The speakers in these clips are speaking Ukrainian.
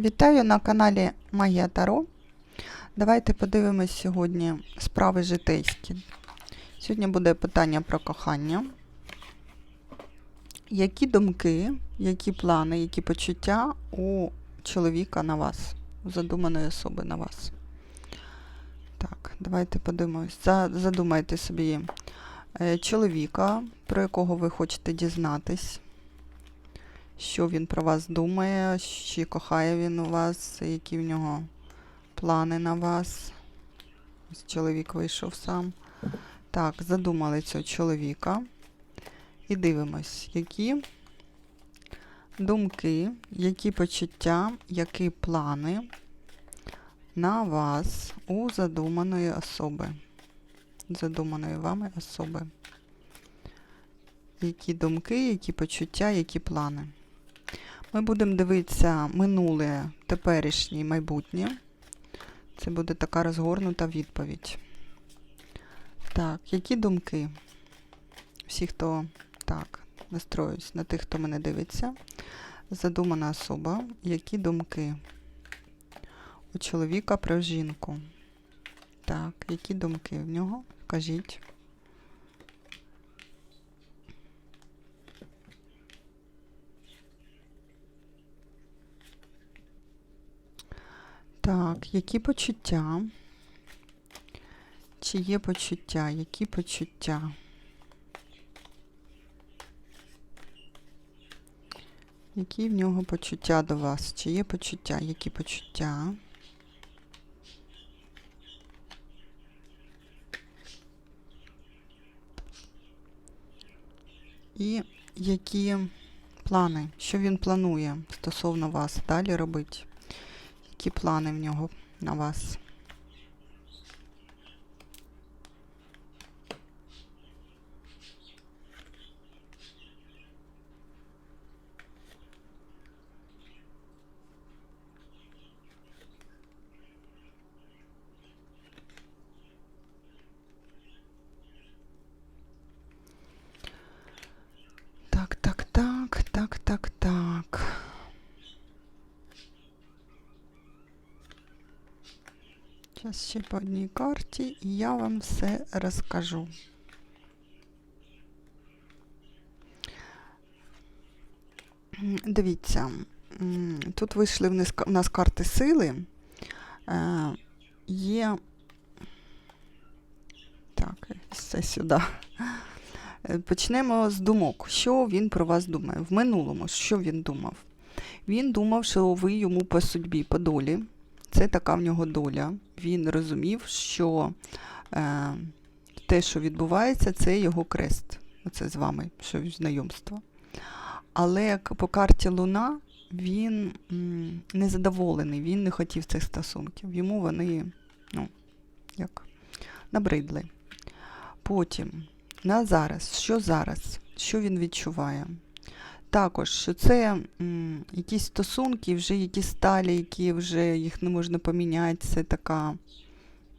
Вітаю на каналі Магія Таро. Давайте подивимось сьогодні справи житейські. Сьогодні буде питання про кохання. Які думки, які плани, які почуття у чоловіка на вас, у задуманої особи на вас? Так, давайте подивимось. Задумайте собі е, чоловіка, про якого ви хочете дізнатись що він про вас думає, чи кохає він у вас, які в нього плани на вас. Ось чоловік вийшов сам. Так, задумали цього чоловіка. І дивимось, які думки, які почуття, які плани на вас у задуманої особи. Задуманої вами особи. Які думки, які почуття, які плани. Ми будемо дивитися минуле, теперішнє майбутнє. Це буде така розгорнута відповідь. Так, які думки? Всі, хто так, настроюсь на тих, хто мене дивиться. Задумана особа. Які думки у чоловіка про жінку? Так, які думки в нього? Кажіть. Так, які почуття? Чи є почуття? Які почуття? Які в нього почуття до вас? Чи є почуття? Які почуття? І які плани? Що він планує стосовно вас далі робити? Які плани в нього на вас? Так, так, так, так, так, так. Зараз ще по одній карті, і я вам все розкажу. Дивіться, тут вийшли в нас- карти сили. Е, Є. Так, все сюди. Е, Почнемо з думок. Що він про вас думає? В минулому, що він думав? Він думав, що ви йому по судьбі, по долі. Це така в нього доля. Він розумів, що е, те, що відбувається, це його крест. Оце з вами, що знайомство. Але по карті Луна він незадоволений, він не хотів цих стосунків. Йому вони, ну, як, набридли. Потім, на зараз, що зараз, що він відчуває? Також, що це м, якісь стосунки, вже які сталі, які вже їх не можна поміняти, це така,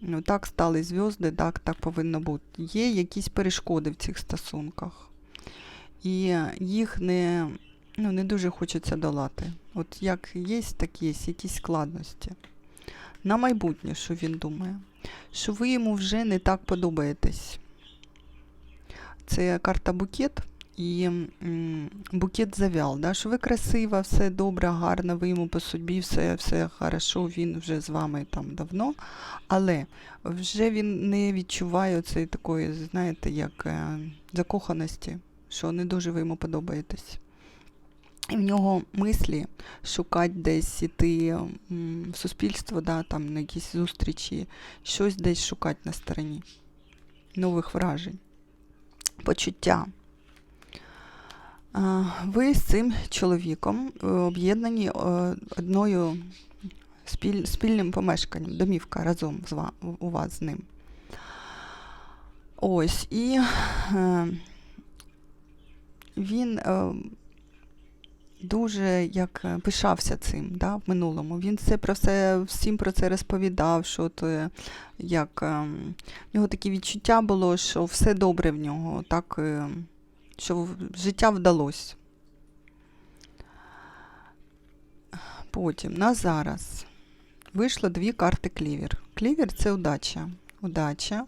ну так стали зв'язки, так, так повинно бути. Є якісь перешкоди в цих стосунках. І їх не, ну, не дуже хочеться долати. От як є, так є, якісь складності. На майбутнє, що він думає, що ви йому вже не так подобаєтесь. Це карта букет і букет завял, да? що ви красива, все добре, гарно, ви йому по судьбі, все, все хорошо, він вже з вами там давно, але вже він не відчуває цієї такої, знаєте, як е, закоханості, що не дуже ви йому подобаєтесь. І в нього мислі шукати десь іти в суспільство, да, там на якісь зустрічі, щось десь шукати на стороні, нових вражень, почуття. Ви з цим чоловіком е, об'єднані е, одною спіль, спільним помешканням, домівка разом з ва- у вас з ним. Ось, і е, він дуже як пишався цим да, в минулому. Він все про все, всім про це розповідав, що то, як, е, в нього таке відчуття було, що все добре в нього, так, е, що життя вдалося. Потім на зараз вийшло дві карти клівер. Клівер це удача. Удача,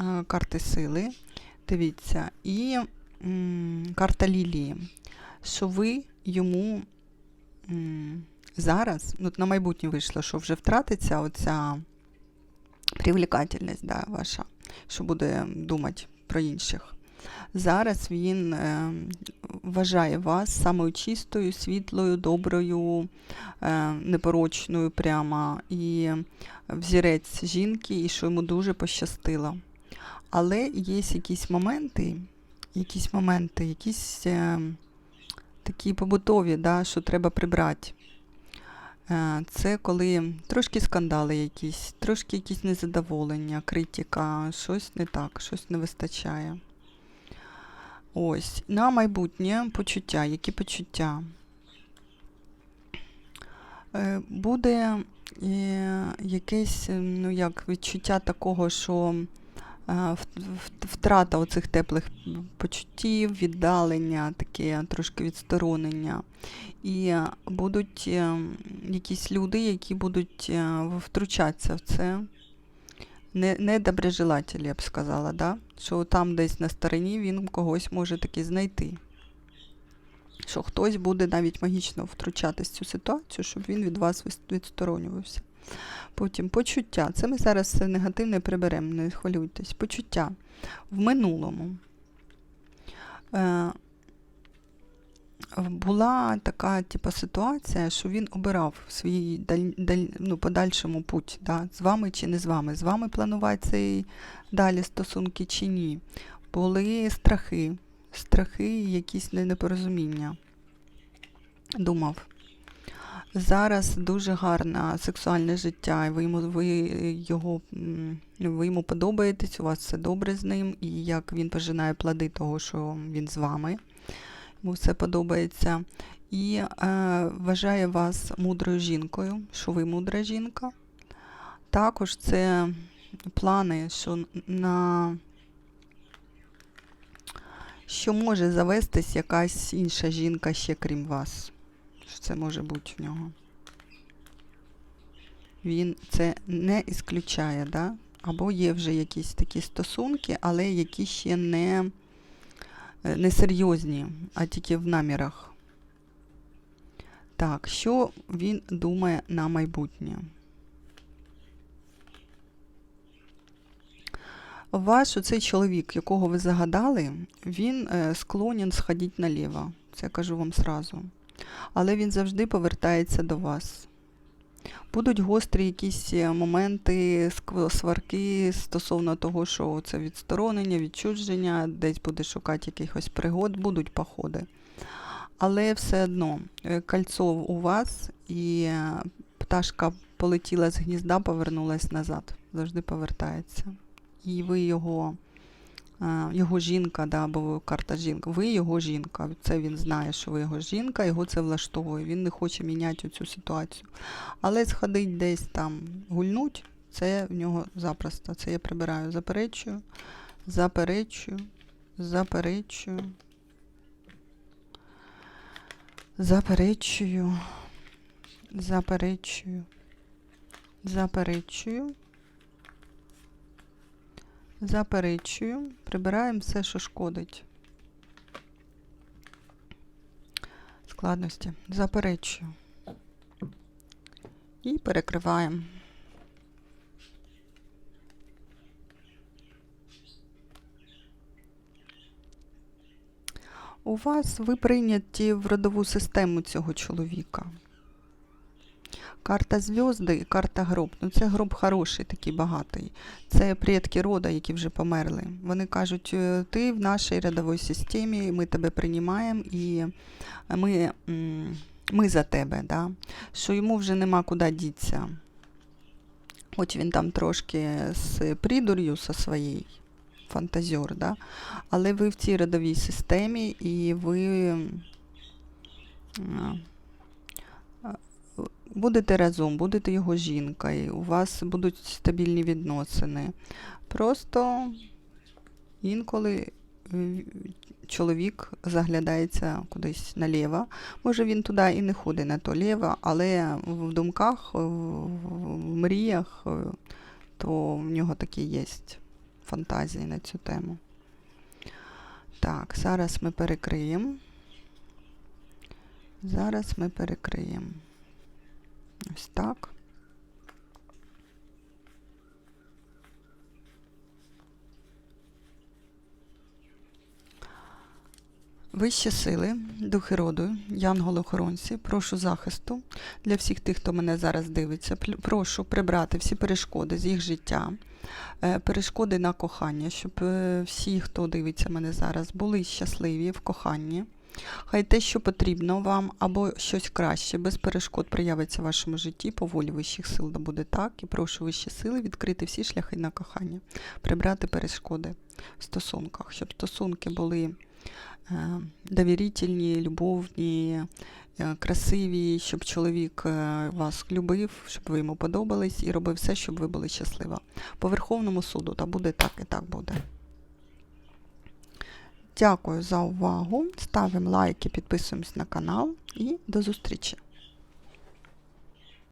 е, карти сили. Дивіться, і м, карта лілії. Що ви йому м, зараз, ну, на майбутнє вийшло, що вже втратиться оця привлекательність да, ваша, що буде думати про інших. Зараз він е, вважає вас самою чистою, світлою, доброю, е, непорочною прямо і взірець жінки, і що йому дуже пощастило. Але є якісь моменти, якісь моменти, якісь е, такі побутові, да, що треба прибрати. Це коли трошки скандали якісь, трошки якісь незадоволення, критика, щось не так, щось не вистачає. Ось, на майбутнє почуття. Які почуття? Е, Буде е, якесь е, ну, як, відчуття такого, що втрата оцих теплих почуттів, віддалення, таке трошки відсторонення. І будуть якісь люди, які будуть втручатися в це. Не, недоброжелателі, я б сказала, да? що там десь на стороні він когось може таки знайти. Що хтось буде навіть магічно втручатись в цю ситуацію, щоб він від вас відсторонювався. Потім почуття. Це ми зараз негативне приберемо, не хвилюйтесь. Почуття в минулому. Е, була така типу, ситуація, що він обирав свій даль, даль, ну, подальшому путь, да, з вами чи не з вами. З вами планувати цей далі стосунки чи ні. Були страхи, страхи, якісь непорозуміння. Думав. Зараз дуже гарне сексуальне життя, і ви йому, ви його, ви йому подобаєтесь, у вас все добре з ним, і як він пожинає плоди того, що він з вами йому все подобається. І е, вважає вас мудрою жінкою, що ви мудра жінка. Також це плани, що на що може завестись якась інша жінка ще крім вас. Що це може бути в нього. Він це не ісключає, да? або є вже якісь такі стосунки, але які ще не е, не серйозні, а тільки в намірах. Так, що він думає на майбутнє? Ваш оцей чоловік, якого ви загадали, він е, склонен сходити наліво. Це я кажу вам сразу. Але він завжди повертається до вас. Будуть гострі якісь е, моменти, сварки стосовно того, що це відсторонення, відчуження, десь буде шукати якихось пригод, будуть походи. Але все одно е, кольцо у вас і е, пташка полетіла з гнізда, повернулась назад. Завжди повертається. І ви його, його жінка, да, або карта жінка, ви його жінка. Це він знає, що ви його жінка, його це влаштовує. Він не хоче міняти цю ситуацію. Але сходить десь там гульнуть, це в нього запросто. Це я прибираю. Заперечую, заперечую, заперечую. Заперечую, заперечую, заперечую, заперечую, прибираємо все, що шкодить. Складності. Заперечую. І перекриваємо. У вас ви прийняті в родову систему цього чоловіка. Карта зв'язди і карта гроб. Ну, це гроб хороший, такий багатий. Це предки рода, які вже померли. Вони кажуть, «Е, ти в нашій родовій системі, ми тебе приймаємо і ми, ми за тебе. Да? Що йому вже нема куди дітися. Хоч він там трошки з придур'ю со своєю, фантазер, да? але ви в цій родовій системі і ви будете разом, будете його жінкою, у вас будуть стабільні відносини. Просто інколи е, чоловік заглядається кудись наліво. Може він туди і не ходить на то ліво, але в думках, в мріях, е, то в нього такі є фантазії на цю тему. Так, зараз ми перекриємо. Зараз ми перекриємо. Ось так. Вищі сили, духи роду, янголи-охоронці, прошу захисту для всіх тих, хто мене зараз дивиться. Прошу прибрати всі перешкоди з їх життя, е, перешкоди на кохання, щоб е, всі, хто дивиться мене зараз, були щасливі в коханні. Хай те, що потрібно вам, або щось краще, без перешкод проявиться в вашому житті, по волі вищих сил да буде так. І прошу вищі сили відкрити всі шляхи на кохання, прибрати перешкоди в стосунках, щоб стосунки були е, довірительні, любовні, е, красиві, щоб чоловік е, вас любив, щоб ви йому подобались і робив все, щоб ви були щаслива. По Верховному суду та буде так і так буде. Дякую за увагу. Ставимо лайки, підписуємось на канал і до зустрічі!